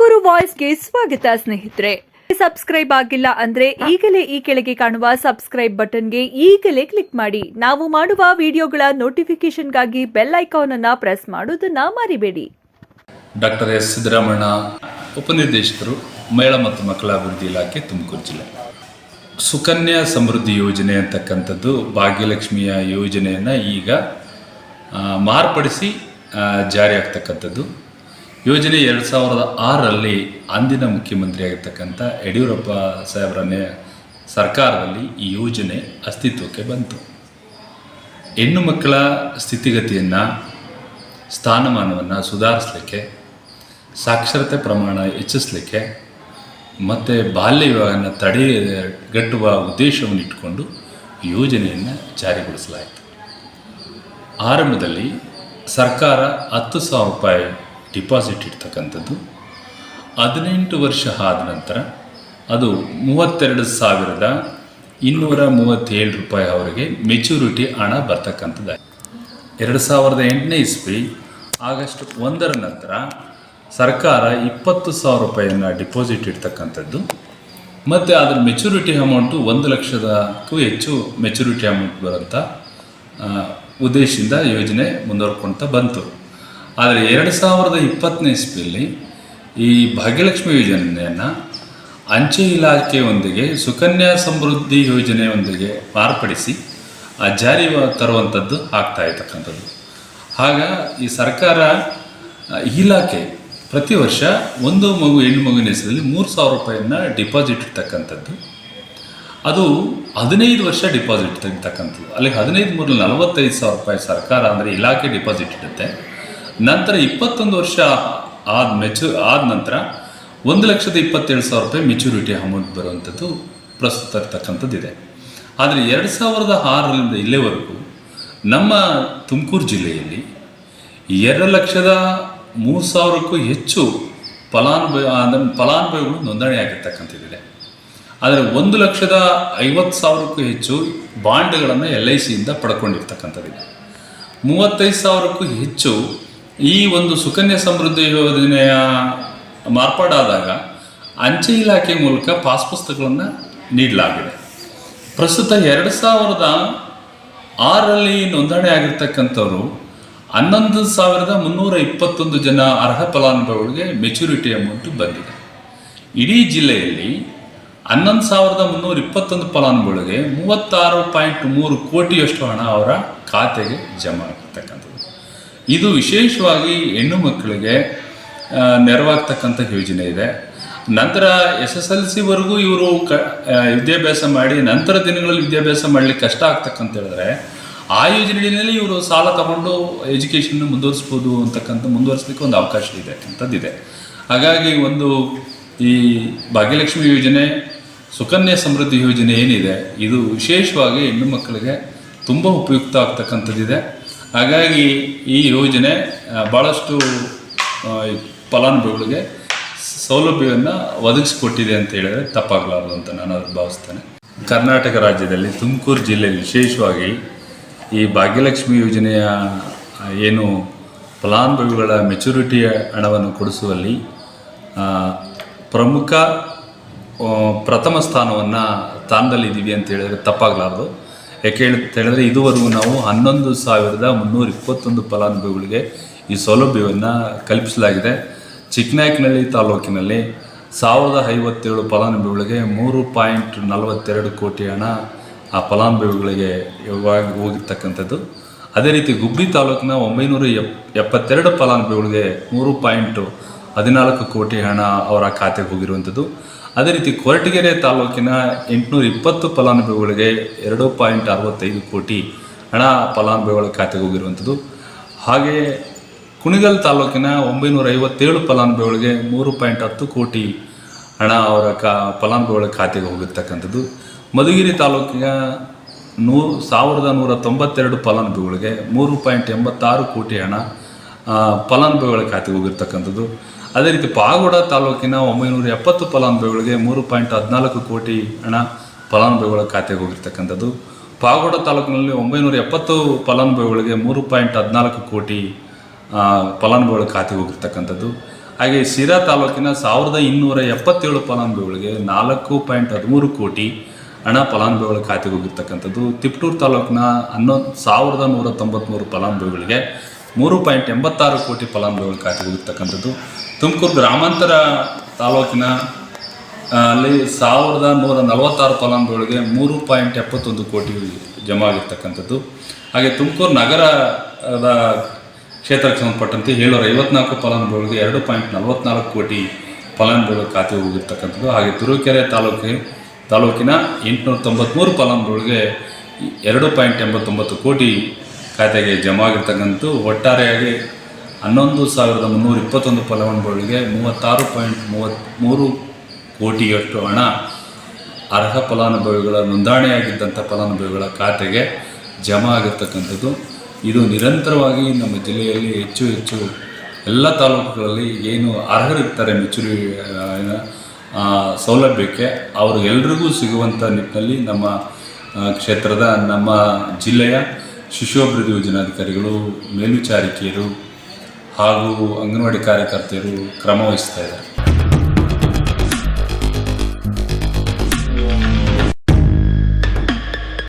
ತುಮಕೂರು ವಾಯ್ಸ್ಗೆ ಸ್ವಾಗತ ಸ್ನೇಹಿತರೆ. ಸಬ್ಸ್ಕ್ರೈಬ್ ಆಗಿಲ್ಲ ಅಂದ್ರೆ ಈಗಲೇ ಈ ಕೆಳಗೆ ಕಾಣುವ ಸಬ್ಸ್ಕ್ರೈಬ್ ಬಟನ್ಗೆ ಈಗಲೇ ಕ್ಲಿಕ್ ಮಾಡಿ. ನಾವು ಮಾಡುವ ವಿಡಿಯೋಗಳ ನೋಟಿಫಿಕೇಶನ್ಗಾಗಿ ಬೆಲ್ ಐಕಾನ್ ಅನ್ನ ಪ್ರೆಸ್ ಮಾಡೋದನ್ನ ಮರಿಬೇಡಿ. Doctor S. ಸಿದ್ದರಾಮಣ್ಣ, ಉಪನಿರ್ದೇಶಕರು, ಮಹಿಳಾ ಮತ್ತು ಮಕ್ಕಳ ಅಭಿವೃದ್ಧಿ ಇಲಾಖೆ, ತುಮಕೂರು ಜಿಲ್ಲೆ. ಸುಕನ್ಯಾ ಸಮೃದ್ಧಿ ಯೋಜನೆ ಅಂತಕ್ಕಂಥದ್ದು ಭಾಗ್ಯಲಕ್ಷ್ಮಿಯ ಯೋಜನೆಯನ್ನು ಈಗ ಮಾರ್ಪಡಿಸಿ ಜಾರಿ ಆಗ್ತಕ್ಕಂಥದ್ದು ಯೋಜನೆ ಎರಡು ಸಾವಿರದ ಆರರಲ್ಲಿ ಅಂದಿನ ಮುಖ್ಯಮಂತ್ರಿಯಾಗಿರ್ತಕ್ಕಂಥ ಯಡಿಯೂರಪ್ಪ ಸಾಹೇಬರನ್ನೇ ಸರ್ಕಾರದಲ್ಲಿ ಈ ಯೋಜನೆ ಅಸ್ತಿತ್ವಕ್ಕೆ ಬಂತು. ಹೆಣ್ಣು ಮಕ್ಕಳ ಸ್ಥಿತಿಗತಿಯನ್ನು, ಸ್ಥಾನಮಾನವನ್ನು ಸುಧಾರಿಸಲಿಕ್ಕೆ, ಸಾಕ್ಷರತೆ ಪ್ರಮಾಣ ಹೆಚ್ಚಿಸಲಿಕ್ಕೆ, ಮತ್ತು ಬಾಲ್ಯ ವಿವಾಹನ ತಡೆಗಟ್ಟುವ ಉದ್ದೇಶವನ್ನು ಇಟ್ಟುಕೊಂಡು ಯೋಜನೆಯನ್ನು ಜಾರಿಗೊಳಿಸಲಾಯಿತು. ಆರಂಭದಲ್ಲಿ ಸರ್ಕಾರ ಹತ್ತು ಸಾವಿರ ರೂಪಾಯಿ ಡಿಪಾಸಿಟ್ ಇಡ್ತಕ್ಕಂಥದ್ದು. ಹದಿನೆಂಟು ವರ್ಷ ಆದ ನಂತರ ಅದು ಮೂವತ್ತೆರಡು ಸಾವಿರದ ಇನ್ನೂರ ಮೂವತ್ತೇಳು ರೂಪಾಯಿ ಅವರಿಗೆ ಮೆಚುರಿಟಿ ಹಣ ಬರ್ತಕ್ಕಂಥದ್ದು ಎರಡು ಸಾವಿರದ ಎಂಟನೇ ಇಸ್ವಿ ಆಗಸ್ಟ್ ಒಂದರ ನಂತರ ಸರ್ಕಾರ ಇಪ್ಪತ್ತು ಸಾವಿರ ರೂಪಾಯಿಯನ್ನು ಡಿಪಾಸಿಟ್ ಇಡ್ತಕ್ಕಂಥದ್ದು. ಮತ್ತು ಅದರ ಮೆಚುರಿಟಿ ಅಮೌಂಟು ಒಂದು ಲಕ್ಷದಕ್ಕೂ ಹೆಚ್ಚು ಮೆಚುರಿಟಿ ಅಮೌಂಟ್ ಬರೋಂಥ ಉದ್ದೇಶದಿಂದ ಯೋಜನೆ ಮುಂದುವರ್ಕೊಳ್ತಾ ಬಂತು. ಆದರೆ ಎರಡು ಸಾವಿರದ ಇಪ್ಪತ್ತನೇ ಇಸ್ವಿಯಲ್ಲಿ ಈ ಭಾಗ್ಯಲಕ್ಷ್ಮಿ ಯೋಜನೆಯನ್ನು ಅಂಚೆ ಇಲಾಖೆಯೊಂದಿಗೆ ಸುಕನ್ಯಾ ಸಮೃದ್ಧಿ ಯೋಜನೆಯೊಂದಿಗೆ ಮಾರ್ಪಡಿಸಿ, ಆ ಜಾರಿ ತರುವಂಥದ್ದು ಆಗ್ತಾ ಇರ್ತಕ್ಕಂಥದ್ದು. ಆಗ ಈ ಸರ್ಕಾರ ಇಲಾಖೆ ಪ್ರತಿ ವರ್ಷ ಒಂದು ಮಗು, ಹೆಣ್ಣು ಮಗುವಿನ ಹೆಸರಲ್ಲಿ ಮೂರು ಸಾವಿರ ರೂಪಾಯಿಯನ್ನು ಡಿಪಾಸಿಟ್ ಇರ್ತಕ್ಕಂಥದ್ದು ಅದು ಹದಿನೈದು ವರ್ಷ ಡಿಪಾಸಿಟ್ ತೆಗಿತಕ್ಕಂಥದ್ದು ಅಲ್ಲಿ ಹದಿನೈದು ಮೂರಲ್ಲಿ ನಲವತ್ತೈದು ಸಾವಿರ ರೂಪಾಯಿ ಸರ್ಕಾರ ಅಂದರೆ ಇಲಾಖೆ ಡಿಪಾಸಿಟ್ ಇಡುತ್ತೆ. ನಂತರ ಇಪ್ಪತ್ತೊಂದು ವರ್ಷ ಆದ ಮೆಚು ಆದ ನಂತರ ಒಂದು ಲಕ್ಷದ ಇಪ್ಪತ್ತೇಳು ಸಾವಿರ ರೂಪಾಯಿ ಮೆಚುರಿಟಿ ಅಮೌಂಟ್ ಬರುವಂಥದ್ದು ಪ್ರಸ್ತುತ ಇರ್ತಕ್ಕಂಥದ್ದಿದೆ ಆದರೆ ಎರಡು ಸಾವಿರದ ಆರರಿಂದ ಇಲ್ಲಿವರೆಗೂ ನಮ್ಮ ತುಮಕೂರು ಜಿಲ್ಲೆಯಲ್ಲಿ ಎರಡು ಲಕ್ಷದ ಮೂರು ಸಾವಿರಕ್ಕೂ ಹೆಚ್ಚು ಫಲಾನುಭವಿ, ಅಂದರೆ ಫಲಾನುಭವಿಗಳು ನೋಂದಣಿ ಆಗಿರ್ತಕ್ಕಂಥದ್ದಿದೆ. ಆದರೆ ಒಂದು ಲಕ್ಷದ ಐವತ್ತು ಸಾವಿರಕ್ಕೂ ಹೆಚ್ಚು ಬಾಂಡ್ಗಳನ್ನು ಎಲ್ ಐ ಸಿಯಿಂದ ಪಡ್ಕೊಂಡಿರ್ತಕ್ಕಂಥದ್ದಿದೆ. ಮೂವತ್ತೈದು ಸಾವಿರಕ್ಕೂ ಹೆಚ್ಚು ಈ ಒಂದು ಸುಕನ್ಯಾ ಸಮೃದ್ಧಿ ಯೋಜನೆಯ ಮಾರ್ಪಾಡಾದಾಗ ಅಂಚೆ ಇಲಾಖೆ ಮೂಲಕ ಪಾಸ್ ಪುಸ್ತಕಗಳನ್ನು ನೀಡಲಾಗಿದೆ. ಪ್ರಸ್ತುತ ಎರಡು ಸಾವಿರದ ಆರರಲ್ಲಿ ನೋಂದಣಿ ಆಗಿರ್ತಕ್ಕಂಥವ್ರು ಹನ್ನೊಂದು ಸಾವಿರದ ಮುನ್ನೂರ ಇಪ್ಪತ್ತೊಂದು ಜನ ಅರ್ಹ ಫಲಾನುಭವಿಗಳಿಗೆ ಮೆಚುರಿಟಿ ಅಮೌಂಟ್ ಬಂದಿದೆ. ಇಡೀ ಜಿಲ್ಲೆಯಲ್ಲಿ ಹನ್ನೊಂದು ಸಾವಿರದ ಮುನ್ನೂರ ಇಪ್ಪತ್ತೊಂದು ಫಲಾನುಭವಿಗಳಿಗೆ ಮೂವತ್ತಾರು ಪಾಯಿಂಟ್ ಮೂರು ಕೋಟಿಯಷ್ಟು ಹಣ ಅವರ ಖಾತೆಗೆ ಜಮಾ ಆಗಿರ್ತಕ್ಕಂಥದ್ದು ಇದು ವಿಶೇಷವಾಗಿ ಹೆಣ್ಣು ಮಕ್ಕಳಿಗೆ ನೆರವಾಗ್ತಕ್ಕಂಥ ಯೋಜನೆ ಇದೆ. ನಂತರ ಎಸ್ ಎಸ್ ಎಲ್ ಸಿವರೆಗೂ ಇವರು ಕ ವಿದ್ಯಾಭ್ಯಾಸ ಮಾಡಿ ನಂತರ ದಿನಗಳಲ್ಲಿ ವಿದ್ಯಾಭ್ಯಾಸ ಮಾಡಲಿಕ್ಕೆ ಕಷ್ಟ ಆಗ್ತಕ್ಕಂತ ಹೇಳಿದ್ರೆ, ಆ ಯೋಜನೆಯಲ್ಲಿ ಇವರು ಸಾಲ ತಗೊಂಡು ಎಜುಕೇಷನ್ ಮುಂದುವರಿಸ್ಬೋದು ಅಂತಕ್ಕಂಥ ಮುಂದುವರಿಸ್ಲಿಕ್ಕೆ ಒಂದು ಅವಕಾಶ ಇದೆ ಅಂಥದ್ದಿದೆ ಹಾಗಾಗಿ ಒಂದು ಈ ಭಾಗ್ಯಲಕ್ಷ್ಮಿ ಯೋಜನೆ, ಸುಕನ್ಯಾ ಸಮೃದ್ಧಿ ಯೋಜನೆ ಏನಿದೆ, ಇದು ವಿಶೇಷವಾಗಿ ಹೆಣ್ಣು ಮಕ್ಕಳಿಗೆ ತುಂಬ ಉಪಯುಕ್ತ ಆಗ್ತಕ್ಕಂಥದ್ದಿದೆ. ಹಾಗಾಗಿ ಈ ಯೋಜನೆ ಭಾಳಷ್ಟು ಫಲಾನುಭವಿಗಳಿಗೆ ಸೌಲಭ್ಯವನ್ನು ಒದಗಿಸಿಕೊಟ್ಟಿದೆ ಅಂತ ಹೇಳಿದ್ರೆ ತಪ್ಪಾಗಲಾರದು ಅಂತ ನಾನು ಅದು ಭಾವಿಸ್ತೇನೆ. ಕರ್ನಾಟಕ ರಾಜ್ಯದಲ್ಲಿ ತುಮಕೂರು ಜಿಲ್ಲೆಯಲ್ಲಿ ವಿಶೇಷವಾಗಿ ಈ ಭಾಗ್ಯಲಕ್ಷ್ಮಿ ಯೋಜನೆಯ ಏನು ಫಲಾನುಭವಿಗಳ ಮೆಚುರಿಟಿಯ ಹಣವನ್ನು ಕೊಡಿಸುವಲ್ಲಿ ಪ್ರಮುಖ ಪ್ರಥಮ ಸ್ಥಾನವನ್ನು ಸ್ಥಾನದಲ್ಲಿದ್ದೀವಿ ಅಂತ ಹೇಳಿದ್ರೆ ತಪ್ಪಾಗಲಾರ್ದು. ಯಾಕೆ ಹೇಳ್ತೇಳಿದ್ರೆ ಇದುವರೆಗೂ ನಾವು ಹನ್ನೊಂದು ಸಾವಿರದ ಮುನ್ನೂರ ಇಪ್ಪತ್ತೊಂದು ಫಲಾನುಭವಿಗಳಿಗೆ ಈ ಸೌಲಭ್ಯವನ್ನು ಕಲ್ಪಿಸಲಾಗಿದೆ. ಚಿಕ್ಕನಾಯಕನಹಳ್ಳಿ ತಾಲೂಕಿನಲ್ಲಿ ಸಾವಿರದ ಐವತ್ತೇಳು ಫಲಾನುಭವಿಗಳಿಗೆ ಮೂರು ಪಾಯಿಂಟ್ ನಲವತ್ತೆರಡು ಕೋಟಿ ಹಣ ಆ ಫಲಾನುಭವಿಗಳಿಗೆ ಹೋಗಿರ್ತಕ್ಕಂಥದ್ದು. ಅದೇ ರೀತಿ ಗುಬ್ಬಿ ತಾಲೂಕಿನ ಒಂಬೈನೂರ ಎಪ್, ಎಪ್ಪತ್ತೆರಡು ಫಲಾನುಭವಿಗಳಿಗೆ ಮೂರು ಪಾಯಿಂಟು ಹದಿನಾಲ್ಕು ಕೋಟಿ ಹಣ ಅವರ ಖಾತೆಗೆ ಹೋಗಿರುವಂಥದ್ದು. ಅದೇ ರೀತಿ ಕೊರಟಗೆರೆ ತಾಲೂಕಿನ ಎಂಟುನೂರ ಇಪ್ಪತ್ತು ಫಲಾನುಭವಿಗಳಿಗೆ ಎರಡು ಪಾಯಿಂಟ್ ಅರವತ್ತೈದು ಕೋಟಿ ಹಣ ಫಲಾನುಭವಿಗಳ ಖಾತೆಗೆ ಹೋಗಿರುವಂಥದ್ದು. ಹಾಗೆಯೇ ಕುಣಿಗಲ್ ತಾಲೂಕಿನ ಒಂಬೈನೂರ ಐವತ್ತೇಳು ಫಲಾನುಭವಿಗಳಿಗೆ ಮೂರು ಪಾಯಿಂಟ್ ಹತ್ತು ಕೋಟಿ ಹಣ ಅವರ ಕಾ, ಫಲಾನುಭವಿಗಳ ಖಾತೆಗೆ ಹೋಗಿರ್ತಕ್ಕಂಥದ್ದು. ಮಧುಗಿರಿ ತಾಲೂಕಿನ ನೂರು ಸಾವಿರದ ನೂರ ತೊಂಬತ್ತೆರಡು ಫಲಾನುಭವಿಗಳಿಗೆ ಮೂರು ಪಾಯಿಂಟ್ ಎಂಬತ್ತಾರು ಕೋಟಿ ಹಣ ಫಲಾನುಭವಿಗಳ ಖಾತೆಗೆ ಹೋಗಿರ್ತಕ್ಕಂಥದ್ದು. ಅದೇ ರೀತಿ ಪಾಗೋಡ ತಾಲೂಕಿನ ಒಂಬೈನೂರ ಎಪ್ಪತ್ತು ಫಲಾನುಭವಿಗಳಿಗೆ ಮೂರು ಪಾಯಿಂಟ್ ಹದಿನಾಲ್ಕು ಕೋಟಿ ಹಣ ಫಲಾನುಭವಿಗಳ ಖಾತೆಗೆ ಹೋಗಿರ್ತಕ್ಕಂಥದ್ದು. ಪಾಗೋಡ ತಾಲೂಕಿನಲ್ಲಿ ಒಂಬೈನೂರ ಎಪ್ಪತ್ತು ಫಲಾನುಭವಿಗಳಿಗೆ ಮೂರು ಪಾಯಿಂಟ್ ಹದಿನಾಲ್ಕು ಕೋಟಿ ಫಲಾನುಭವಿಗಳ ಖಾತೆಗೆ ಹೋಗಿರ್ತಕ್ಕಂಥದ್ದು. ಹಾಗೆ ಶಿರಾ ತಾಲೂಕಿನ ಸಾವಿರದ ಇನ್ನೂರ ಎಪ್ಪತ್ತೇಳು ಫಲಾನುಭವಿಗಳಿಗೆ ನಾಲ್ಕು ಪಾಯಿಂಟ್ ಹದಿಮೂರು ಕೋಟಿ ಹಣ ಫಲಾನುಭವಿಗಳ ಖಾತೆಗೆ ಹೋಗಿರ್ತಕ್ಕಂಥದ್ದು. ತಿಪ್ಟೂರು ತಾಲೂಕಿನ ಹನ್ನೊಂದು, ಸಾವಿರದ ನೂರ ತೊಂಬತ್ತ್ಮೂರು ಫಲಾನುಭವಿಗಳಿಗೆ ಮೂರು ಪಾಯಿಂಟ್ ಎಂಬತ್ತಾರು ಕೋಟಿ ಫಲಾನುಭವಿಗಳ ಖಾತೆಗೆ ಹೋಗಿರ್ತಕ್ಕಂಥದ್ದು ತುಮಕೂರು ಗ್ರಾಮಾಂತರ ತಾಲೂಕಿನ ಅಲ್ಲಿ ಸಾವಿರದ ನೂರ ನಲವತ್ತಾರು ಫಲಾನುಭವಿಗಳಿಗೆ ಮೂರು ಪಾಯಿಂಟ್ ಎಪ್ಪತ್ತೊಂದು ಕೋಟಿ ಜಮಾ ಆಗಿರ್ತಕ್ಕಂಥದ್ದು ಹಾಗೆ ತುಮಕೂರು ನಗರದ ಕ್ಷೇತ್ರಕ್ಕೆ ಸಂಬಂಧಪಟ್ಟಂತೆ ಏಳ್ನೂರ ಐವತ್ನಾಲ್ಕು ಫಲಾನುಭವಿಗಳಿಗೆ ಎರಡು ಪಾಯಿಂಟ್ ನಲವತ್ನಾಲ್ಕು ಕೋಟಿ ಫಲಾನುಭವಿಗಳ ಖಾತೆಗೆ ಹೋಗಿರ್ತಕ್ಕಂಥದ್ದು ಹಾಗೆ ತುರುವೇಕೆರೆ ತಾಲೂಕಿಗೆ ತಾಲೂಕಿನ ಎಂಟುನೂರ ತೊಂಬತ್ತ್ಮೂರು ಫಲಾನುಭವಿಗಳಿಗೆ ಎರಡು ಪಾಯಿಂಟ್ ಎಂಬತ್ತೊಂಬತ್ತು ಕೋಟಿ ಖಾತೆಗೆ ಜಮಾ ಆಗಿರ್ತಕ್ಕಂಥದ್ದು ಒಟ್ಟಾರೆಯಾಗಿ ಹನ್ನೊಂದು ಸಾವಿರದ ಮುನ್ನೂರ ಇಪ್ಪತ್ತೊಂದು ಫಲಾನುಭವಿಗಳಿಗೆ ಮೂವತ್ತಾರು ಪಾಯಿಂಟ್ ಮೂವತ್ತ್ಮೂರು ಕೋಟಿಯಷ್ಟು ಹಣ ಅರ್ಹ ಫಲಾನುಭವಿಗಳ ನೋಂದಣಿಯಾಗಿದ್ದಂಥ ಫಲಾನುಭವಿಗಳ ಖಾತೆಗೆ ಜಮಾ ಆಗಿರ್ತಕ್ಕಂಥದ್ದು. ಇದು ನಿರಂತರವಾಗಿ ನಮ್ಮ ಜಿಲ್ಲೆಯಲ್ಲಿ ಹೆಚ್ಚು ಹೆಚ್ಚು ಎಲ್ಲ ತಾಲೂಕುಗಳಲ್ಲಿ ಏನು ಅರ್ಹರಿರ್ತಾರೆ ಮೆಚುರಿ ಸೌಲಭ್ಯಕ್ಕೆ ಅವರು ಎಲ್ರಿಗೂ ಸಿಗುವಂಥ ನಿಟ್ಟಿನಲ್ಲಿ ನಮ್ಮ ಕ್ಷೇತ್ರದ ನಮ್ಮ ಜಿಲ್ಲೆಯ ಶಿಶುಅಭಿವೃದ್ಧಿ ಯೋಜನಾಧಿಕಾರಿಗಳು ಮೇಲ್ವಿಚಾರಿಕೆಯರು ಹಾಗೂ ಅಂಗನವಾಡಿ ಕಾರ್ಯಕರ್ತೆಯರು ಕ್ರಮ ವಹಿಸ್ತಾ ಇದ್ದಾರೆ.